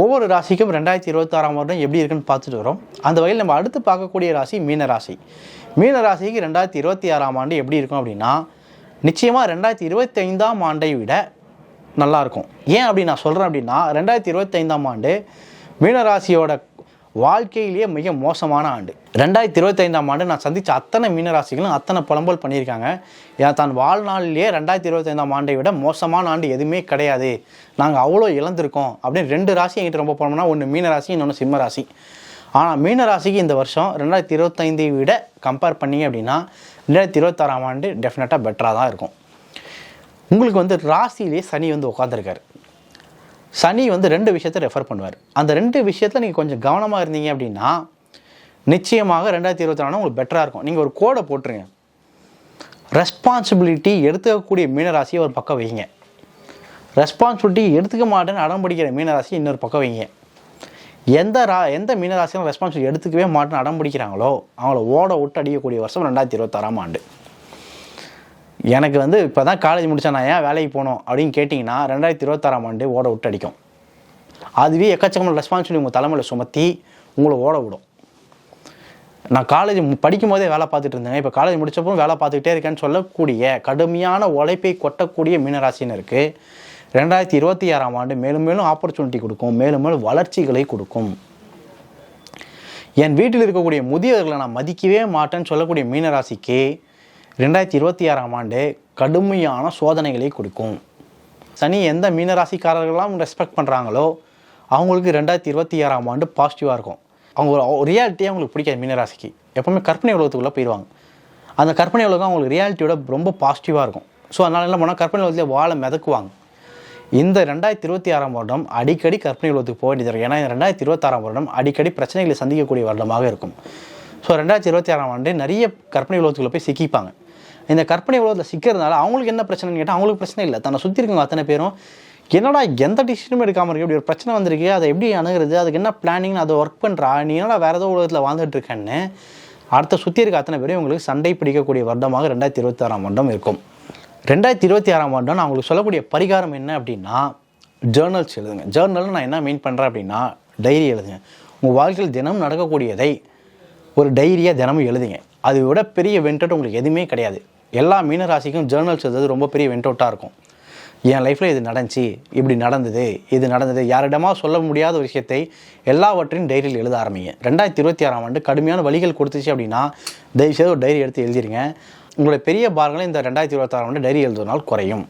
ஒவ்வொரு ராசிக்கும் ரெண்டாயிரத்தி இருபத்தாறாம் வருடம் எப்படி இருக்குன்னு பார்த்துட்டு வரோம். அந்த வகையில் நம்ம அடுத்து பார்க்கக்கூடிய ராசி மீன ராசி. மீன ராசிக்கு ரெண்டாயிரத்தி இருபத்தி ஆறாம் ஆண்டு எப்படி இருக்கும் அப்படின்னா நிச்சயமாக ரெண்டாயிரத்தி இருபத்தி ஐந்தாம் ஆண்டை விட நல்லாயிருக்கும் ஏன் அப்படி நான் சொல்கிறேன் அப்படின்னா ரெண்டாயிரத்தி இருபத்தைந்தாம் ஆண்டு மீனராசியோட வாழ்க்கையிலேயே மிக மோசமான ஆண்டு. ரெண்டாயிரத்தி இருபத்தைந்தாம் ஆண்டு நான் சந்தித்த அத்தனை மீனராசிகளும் அத்தனை புலம்பல் பண்ணியிருக்காங்க. ஏன் தான் வாழ்நாளிலேயே ரெண்டாயிரத்தி இருபத்தைந்தாம் ஆண்டை விட மோசமான ஆண்டு எதுவுமே கிடையாது. நாங்கள் அவ்வளோ இழந்திருக்கோம் அப்படின்னு ரெண்டு ராசி என்கிட்ட ரொம்ப போனோம்னா ஒன்று மீனராசி இன்னொன்று சிம்ம ராசி ஆனால் மீனராசிக்கு இந்த வருஷம் ரெண்டாயிரத்தி இருபத்தைந்தை விட கம்பேர் பண்ணி அப்படின்னா ரெண்டாயிரத்தி இருபத்தாறாம் ஆண்டு டெஃபினட்டாக பெட்டராக தான் இருக்கும். உங்களுக்கு வந்து ராசியிலே சனி வந்து உட்காந்துருக்காரு சனி வந்து ரெண்டு விஷயத்தை ரெஃபர் பண்ணுவார். அந்த ரெண்டு விஷயத்தில் நீங்கள் கொஞ்சம் கவனமாக இருந்தீங்க அப்படின்னா நிச்சயமாக ரெண்டாயிரத்தி இருபத்தி நாலு உங்களுக்கு பெட்டராக இருக்கும். நீங்கள் ஒரு கோடை போட்டுருங்க. ரெஸ்பான்சிபிலிட்டி எடுத்துக்கக்கூடிய மீனராசியை ஒரு பக்கம் வைங்க. ரெஸ்பான்சிபிலிட்டி எடுத்துக்க மாட்டேன்னு அடம் பிடிக்கிற மீனராசி இன்னொரு பக்கம் வைங்க. எந்த ரா எந்த மீனராசியும் ரெஸ்பான்சிபிலிட்டி எடுத்துக்கவே மாட்டேன்னு அடம் பிடிக்கிறாங்களோ அவங்கள ஓட விட்டு அடிக்கக்கூடிய வருஷம் ரெண்டாயிரத்தி இருபத்தாறாம் ஆண்டு. எனக்கு வந்து இப்போ தான் காலேஜ் முடித்தா நான் ஏன் வேலைக்கு போகணும் அப்படின்னு கேட்டிங்கன்னா ரெண்டாயிரத்தி இருபத்தாறாம் ஆண்டு ஓட விட்டு அடிக்கும். அதுவே எக்கச்சக்கமான ரெஸ்பான்சிபிலிட்டி உங்கள் தலைமையில் சுமத்தி உங்களை ஓட விடும். நான் காலேஜ் படிக்கும் போதே வேலை பார்த்துட்டு இருந்தேன் இப்போ காலேஜ் முடிச்சப்போ வேலை பார்த்துக்கிட்டே இருக்கேன்னு சொல்லக்கூடிய கடுமையான உழைப்பை கொட்டக்கூடிய மீனராசினருக்கு ரெண்டாயிரத்தி இருபத்தி ஆறாம் ஆண்டு மேலும் மேலும் ஆப்பர்ச்சுனிட்டி கொடுக்கும் மேலும் மேலும் வளர்ச்சிகளை கொடுக்கும். என் வீட்டில் இருக்கக்கூடிய முதியவர்களை நான் மதிக்கவே மாட்டேன்னு சொல்லக்கூடிய மீனராசிக்கு ரெண்டாயிரத்தி இருபத்தி ஆறாம் ஆண்டு கடுமையான சோதனைகளை கொடுக்கும். சனி எந்த மீனராசிக்காரர்கள்லாம் ரெஸ்பெக்ட் பண்ணுறாங்களோ அவங்களுக்கு ரெண்டாயிரத்தி இருபத்தி ஆறாம் ஆண்டு பாசிட்டிவாக இருக்கும். அவங்க ஒரு ரியாலிட்டியே அவங்களுக்கு பிடிக்காது மீனராசிக்கு. எப்பவுமே கற்பனை உலகத்துக்குள்ளே போயிடுவாங்க. அந்த கற்பனை உலகம் அவங்களுக்கு ரியாலிட்டியோட ரொம்ப பாசிட்டிவாக இருக்கும். ஸோ அதனால் என்ன பண்ணால் கற்பனை உலகத்துலேயே வாழை மிதக்குவாங்க. இந்த ரெண்டாயிரத்தி இருபத்தி ஆறாம் வருடம் அடிக்கடி கற்பனை உலகத்துக்கு போக வேண்டியது ஏன்னா இந்த ரெண்டாயிரத்தி இருபத்தாறாம் வருடம் அடிக்கடி பிரச்சனைகளை சந்திக்கக்கூடிய வருடமாக இருக்கும். ஸோ ரெண்டாயிரத்தி இருபத்தி ஆறாம் ஆண்டு நிறைய கற்பனை உலகத்துக்குள்ள போய் சிக்கிப்பாங்க. இந்த கற்பனை உலகத்தில் சிக்கிறதுனால அவங்களுக்கு என்ன பிரச்சனைன்னு கேட்டால் அவங்களுக்கு பிரச்சனை இல்லை. தன்னை சுற்றி இருக்கவங்க அத்தனை பேரும் என்னடா எந்த டிசிஷனும் எடுக்காமல் இருக்கு? இப்படி ஒரு பிரச்சனை வந்திருக்கு அதை எப்படி அணுகிறது? அதுக்கு என்ன பிளானிங் அதை ஒர்க் பண்ணுறா நீ என்னடா வேறு ஏதோ உலகத்தில் வாழ்ந்துட்டு இருக்கேன்னு அடுத்த சுற்றி இருக்க அத்தனை பேரும் உங்களுக்கு சண்டை பிடிக்கக்கூடிய வருடமாக ரெண்டாயிரத்தி இருபத்தாறாம் வருடம் இருக்கும். ரெண்டாயிரத்தி இருபத்தி ஆறாம் வருடம் நான் உங்களுக்கு சொல்லக்கூடிய பரிகாரம் என்ன அப்படின்னா ஜேர்னல்ஸ் எழுதுங்க. ஜேர்னல் நான் என்ன மீன் பண்ணுறேன் அப்படின்னா டைரி எழுதுங்க. உங்கள் வாழ்க்கையில் தினம் நடக்கக்கூடியதை ஒரு டைரியாக தினமும் எழுதுங்க. அதை விட பெரிய வென்டோட் உங்களுக்கு எதுவுமே கிடையாது. எல்லா மீனராசிக்கும் ஜேர்னல்ஸ் எழுதுறது ரொம்ப பெரிய வென்டோட்டாக இருக்கும். என் லைஃப்பில் இது நடந்துச்சு இப்படி நடந்தது இது நடந்தது. யாரிடமா சொல்ல முடியாத ஒரு விஷயத்தை எல்லாவற்றையும் டைரியில் எழுத ஆரம்பிங்க. ரெண்டாயிரத்தி இருபத்தி ஆறாம் ஆண்டு கடுமையான வழிகள் கொடுத்துச்சு அப்படின்னா தயவுசெய்து ஒரு டைரி எடுத்து எழுதிருங்க. உங்களுடைய பெரிய பாரங்களும் இந்த ரெண்டாயிரத்தி இருபத்தாறாம் ஆண்டு டைரி எழுதுவதனால் குறையும்.